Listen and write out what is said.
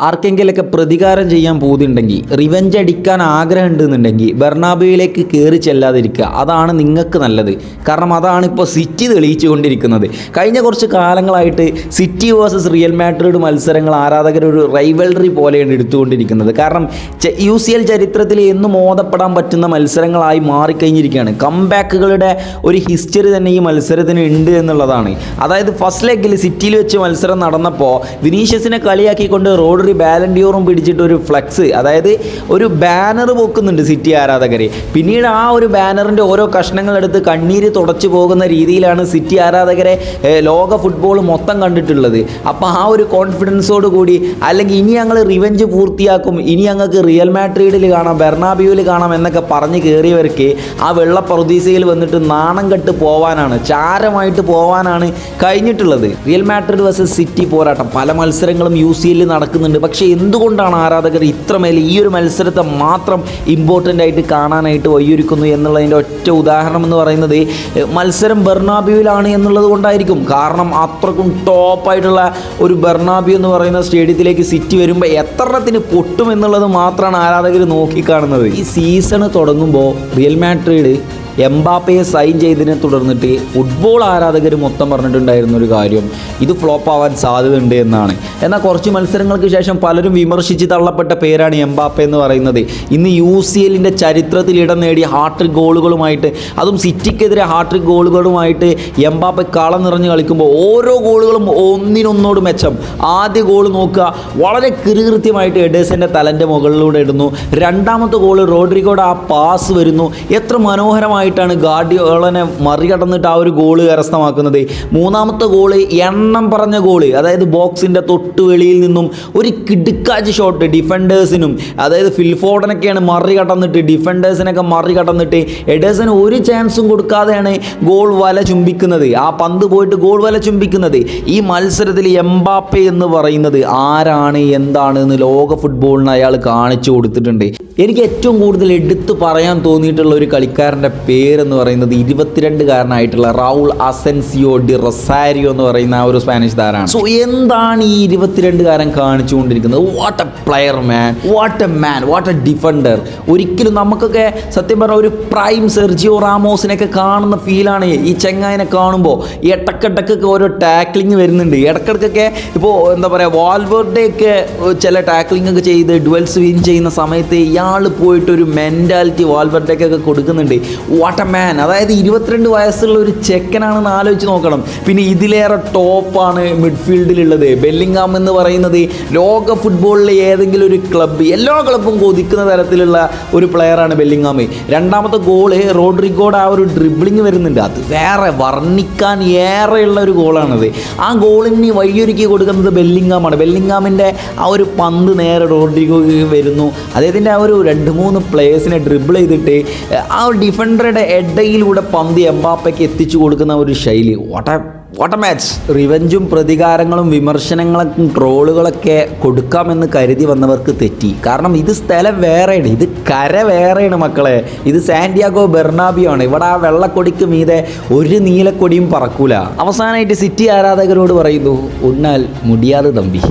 ആർക്കെങ്കിലൊക്കെ പ്രതികാരം ചെയ്യാൻ പോകുന്നുണ്ടെങ്കിൽ റിവെഞ്ച് അടിക്കാൻ ആഗ്രഹം ഉണ്ടെന്നുണ്ടെങ്കിൽ ബെർണാബിയിലേക്ക് കയറി ചെല്ലാതിരിക്കുക. അതാണ് നിങ്ങൾക്ക് നല്ലത്. കാരണം അതാണ് ഇപ്പോൾ സിറ്റി തെളിയിച്ചുകൊണ്ടിരിക്കുന്നത്. കഴിഞ്ഞ കുറച്ച് കാലങ്ങളായിട്ട് സിറ്റി വേഴ്സസ് റിയൽ മാഡ്രിഡ് മത്സരങ്ങൾ ആരാധകർ ഒരു റൈവൽറി പോലെയാണ് എടുത്തുകൊണ്ടിരിക്കുന്നത്. കാരണം യു സി എൽ ചരിത്രത്തിൽ എന്നും ഓതപ്പെടാൻ പറ്റുന്ന മത്സരങ്ങളായി മാറിക്കഴിഞ്ഞിരിക്കുകയാണ്. കംബാക്കുകളുടെ ഒരു ഹിസ്റ്ററി തന്നെ ഈ മത്സരത്തിന് ഉണ്ട് എന്നുള്ളതാണ്. അതായത് ഫസ്റ്റ് ലെഗിൽ സിറ്റിയിൽ വെച്ച് മത്സരം നടന്നപ്പോൾ വിനീഷ്യസിനെ കളിയാക്കിക്കൊണ്ട് റോഡറി ബാലൻഡിയോറും പിടിച്ചിട്ട് ഒരു ഫ്ലെക്സ് അതായത് ഒരു ബാനർ പൊക്കുന്നുണ്ട് സിറ്റി ആരാധകർ പിന്നീട് ആ ഒരു ബാനറിന്റെ ഓരോ കഷ്ണങ്ങളെടുത്ത് കണ്ണീര് തുടച്ചു പോകുന്ന രീതിയിലാണ് സിറ്റി ആരാധകരെ ലോക ഫുട്ബോൾ മൊത്തം കണ്ടിട്ടുള്ളത്. അപ്പോൾ ആ ഒരു കോൺഫിഡൻസോട് കൂടി അല്ലെങ്കിൽ ഇനി ഞങ്ങൾ റിവെഞ്ച് പൂർത്തിയാക്കും ഇനി ഞങ്ങൾക്ക് റിയൽ മാഡ്രിഡിൽ കാണാം ബെർണാബിയോയിൽ കാണാം എന്നൊക്കെ പറഞ്ഞ് കയറിയവർക്ക് ആ വെള്ള വന്നിട്ട് നാണം കെട്ട് പോവാനാണ് ചാരമായിട്ട് പോവാനാണ് കഴിഞ്ഞിട്ടുള്ളത്. റിയൽ മാഡ്രിഡ് വേഴ്സസ് സിറ്റി പോരാട്ടം. പല മത്സരങ്ങളും യു സി എല്ലിൽ നടക്കുന്നുണ്ട് പക്ഷേ എന്തുകൊണ്ടാണ് ആരാധകർ ഇത്രമേൽ ഈ ഒരു മത്സരത്തെ മാത്രം ഇമ്പോർട്ടന്റ് ആയിട്ട് കാണാനായിട്ട് വയ്യൊരുക്കുന്നു എന്നുള്ളതിന്റെ ഒറ്റ ഉദാഹരണം എന്ന് പറയുന്നത് മത്സരം ബെർണാബിയോയിലാണ് എന്നുള്ളത് കൊണ്ടായിരിക്കും. കാരണം അത്രക്കും ടോപ്പായിട്ടുള്ള ഒരു ബെർണാബിയോ എന്ന് പറയുന്ന സ്റ്റേഡിയത്തിലേക്ക് സിറ്റി വരുമ്പോൾ എത്രത്തിന് പൊട്ടും എന്നുള്ളത് മാത്രമാണ് ആരാധകർ നോക്കിക്കാണുന്നത്. ഈ സീസൺ തുടങ്ങുമ്പോൾ റിയൽ മാഡ്രിഡ് എംബാപ്പയെ സൈൻ ചെയ്തതിനെ തുടർന്നിട്ട് ഫുട്ബോൾ ആരാധകർ മൊത്തം പറഞ്ഞിട്ടുണ്ടായിരുന്ന ഒരു കാര്യം ഇത് ഫ്ലോപ്പ് ആവാൻ സാധ്യതയുണ്ട് എന്നാണ്. എന്നാൽ കുറച്ച് മത്സരങ്ങൾക്ക് ശേഷം പലരും വിമർശിച്ച് തള്ളപ്പെട്ട പേരാണ് എംബാപ്പ എന്ന് പറയുന്നത്. ഇന്ന് യു സി എല്ലിന്റെ ചരിത്രത്തിൽ ഇടം നേടിയ ഹാട്രിക് ഗോളുകളുമായിട്ട് അതും സിറ്റിക്കെതിരെ ഹാട്രിക് ഗോളുകളുമായിട്ട് എംബാപ്പ കളം നിറഞ്ഞ് കളിക്കുമ്പോൾ ഓരോ ഗോളുകളും ഒന്നിനൊന്നോട് മെച്ചം. ആദ്യ ഗോൾ നോക്കുക വളരെ കൃത്യമായിട്ട് എഡേഴ്സിന്റെ തലന്റെ മുകളിലൂടെ ഇടുന്നു. രണ്ടാമത്തെ ഗോൾ റോഡ്രിഗോയുടെ ആ പാസ് വരുന്നു. എത്ര മനോഹരമായിട്ടാണ് ഗാർഡിയോളനെ മറികടന്നിട്ട് ആ ഒരു ഗോൾ കരസ്ഥമാക്കുന്നത്. മൂന്നാമത്തെ ഗോൾ എണ്ണം പറഞ്ഞ ഗോൾ അതായത് ബോക്സിന്റെ തൊട്ട് വെളിയിൽ നിന്നും ഒരു കിടുക്കാച്ച് ഷോട്ട് ഡിഫൻഡേഴ്സിനും അതായത് ഫിൽഫോർഡനൊക്കെയാണ് മറികടന്നിട്ട് ഡിഫൻഡേഴ്സിനൊക്കെ മറികടന്നിട്ട് എഡേഴ്സിന് ഒരു ചാൻസും കൊടുക്കാതെയാണ് ഗോൾ വല ചുംബിക്കുന്നത്. ആ പന്ത് പോയിട്ട് ഗോൾ വല ചുംബിക്കുന്നത്. ഈ മത്സരത്തിൽ എംബാപ്പെ എന്ന് പറയുന്നത് ആരാണ് എന്താണ് എന്ന് ലോക ഫുട്ബോളിന് അയാൾ കാണിച്ചു കൊടുത്തിട്ടുണ്ട്. എനിക്ക് ഏറ്റവും കൂടുതൽ എടുത്തു പറയാൻ തോന്നിയിട്ടുള്ള ഒരു കളിക്കാരന്റെ പേരെന്ന് പറയുന്നത് ഇരുപത്തിരണ്ട് കാരനായിട്ടുള്ള റൗൾ അസെൻസിയോ ഡി റൊസാരിയോ എന്ന് പറയുന്ന ആ ഒരു സ്പാനിഷ് താരാണ്. സോ എന്താണ് ഈ ഇരുപത്തിരണ്ട് കാരൻ കാണിച്ചുകൊണ്ടിരിക്കുന്നത്? What a player man what a man what a defender ഒരിക്കലും നമുക്കൊക്കെ സത്യം പറഞ്ഞ ഒരു പ്രൈം സെർജിയോ റാമോസിനെയൊക്കെ കാണുന്ന ഫീലാണ് ഈ ചെങ്ങായിനെ കാണുമ്പോൾ ഇടക്കിടക്കൊക്കെ ഓരോ ടാക്ലിങ് വരുന്നുണ്ട്. ഇടക്കിടക്കൊക്കെ ഇപ്പോൾ എന്താ പറയുക വാൾവേർഡെയൊക്കെ ചില ടാക്ലിംഗ് ഒക്കെ ചെയ്ത് ഡുവൽസ് വിൻ ചെയ്യുന്ന സമയത്ത് ഇയാൾ പോയിട്ട് ഒരു മെന്റാലിറ്റി വാൾവേർഡേക്കൊക്കെ കൊടുക്കുന്നുണ്ട്. വാട്ട് എ മാൻ അതായത് ഇരുപത്തിരണ്ട് വയസ്സുള്ള ഒരു ചെക്കനാണെന്ന് ആലോചിച്ച് നോക്കണം. പിന്നെ ഇതിലേറെ ടോപ്പാണ് മിഡ്ഫീൽഡിലുള്ളത് ബെല്ലിംഗാം എന്ന് പറയുന്നത് ലോക ഫുട്ബോളിലെ ഏതെങ്കിലും ഒരു ക്ലബ്ബ് എല്ലാ ക്ലബ്ബും കൊതിക്കുന്ന തരത്തിലുള്ള ഒരു പ്ലെയറാണ് ബെല്ലിംഗാം രണ്ടാമത്തെ ഗോൾ റോഡ്രിഗോഡ് ആ ഒരു ഡ്രിബ്ലിങ് വരുന്നുണ്ട്. അത് വേറെ വർണിക്കാൻ ഏറെയുള്ള ഒരു ഗോളാണത് ആ ഗോളിന് വഴിയൊരുക്കി കൊടുക്കുന്നത് ബെല്ലിംഗാമാണ് ബെല്ലിംഗാമിന്റെ ആ ഒരു പന്ത് നേരെ റോഡ്രിഗോ വരുന്നു. അദ്ദേഹത്തിന്റെ ആ ഒരു രണ്ട് മൂന്ന് പ്ലേയേഴ്സിനെ ഡ്രിബിൾ ചെയ്തിട്ട് ആ ഒരു ഡിഫൻഡറുടെ എഡയിലൂടെ പന്ത് എംബാപ്പയ്ക്ക് എത്തിച്ചു കൊടുക്കുന്ന ഒരു ശൈലി. വാട്ട് വാട്ട മാച്ച് റിവഞ്ചും പ്രതികാരങ്ങളും വിമർശനങ്ങളും ട്രോളുകളൊക്കെ കൊടുക്കാമെന്ന് കരുതി വന്നവർക്ക് തെറ്റി. കാരണം ഇത് സ്ഥലം വേറെയാണ്. ഇത് കര വേറെയാണ് മക്കളെ. ഇത് സാന്റിയാഗോ ബെർണാബിയോ ആണ്. ഇവിടെ ആ വെള്ളക്കൊടിക്ക് മീതെ ഒരു നീലക്കൊടിയും പറക്കൂല. അവസാനമായിട്ട് സിറ്റി ആരാധകരോട് പറയുന്നു ഉണ്ണാൽ മുടിയാതെ തമ്പി.